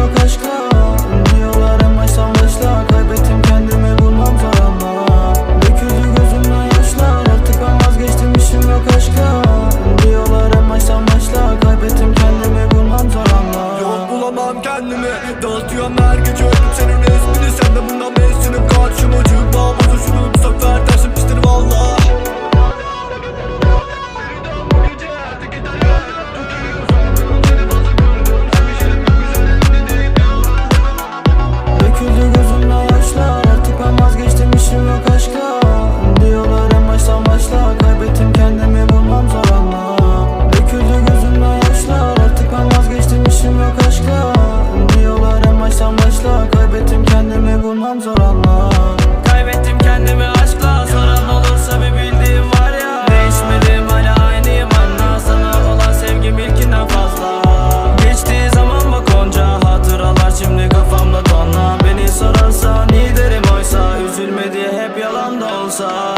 yok aşka anlamam zor anla Kaybettim kendimi aşkla Soran olursa bir bildiğim var ya. Değişmedim hala aynıyım anla. Sana olan sevgim ilkinden fazla. Geçtiği zaman bak onca Hatıralar şimdi kafamda donla Beni sorarsan iyi derim oysa Üzülme diye hep yalan da olsa.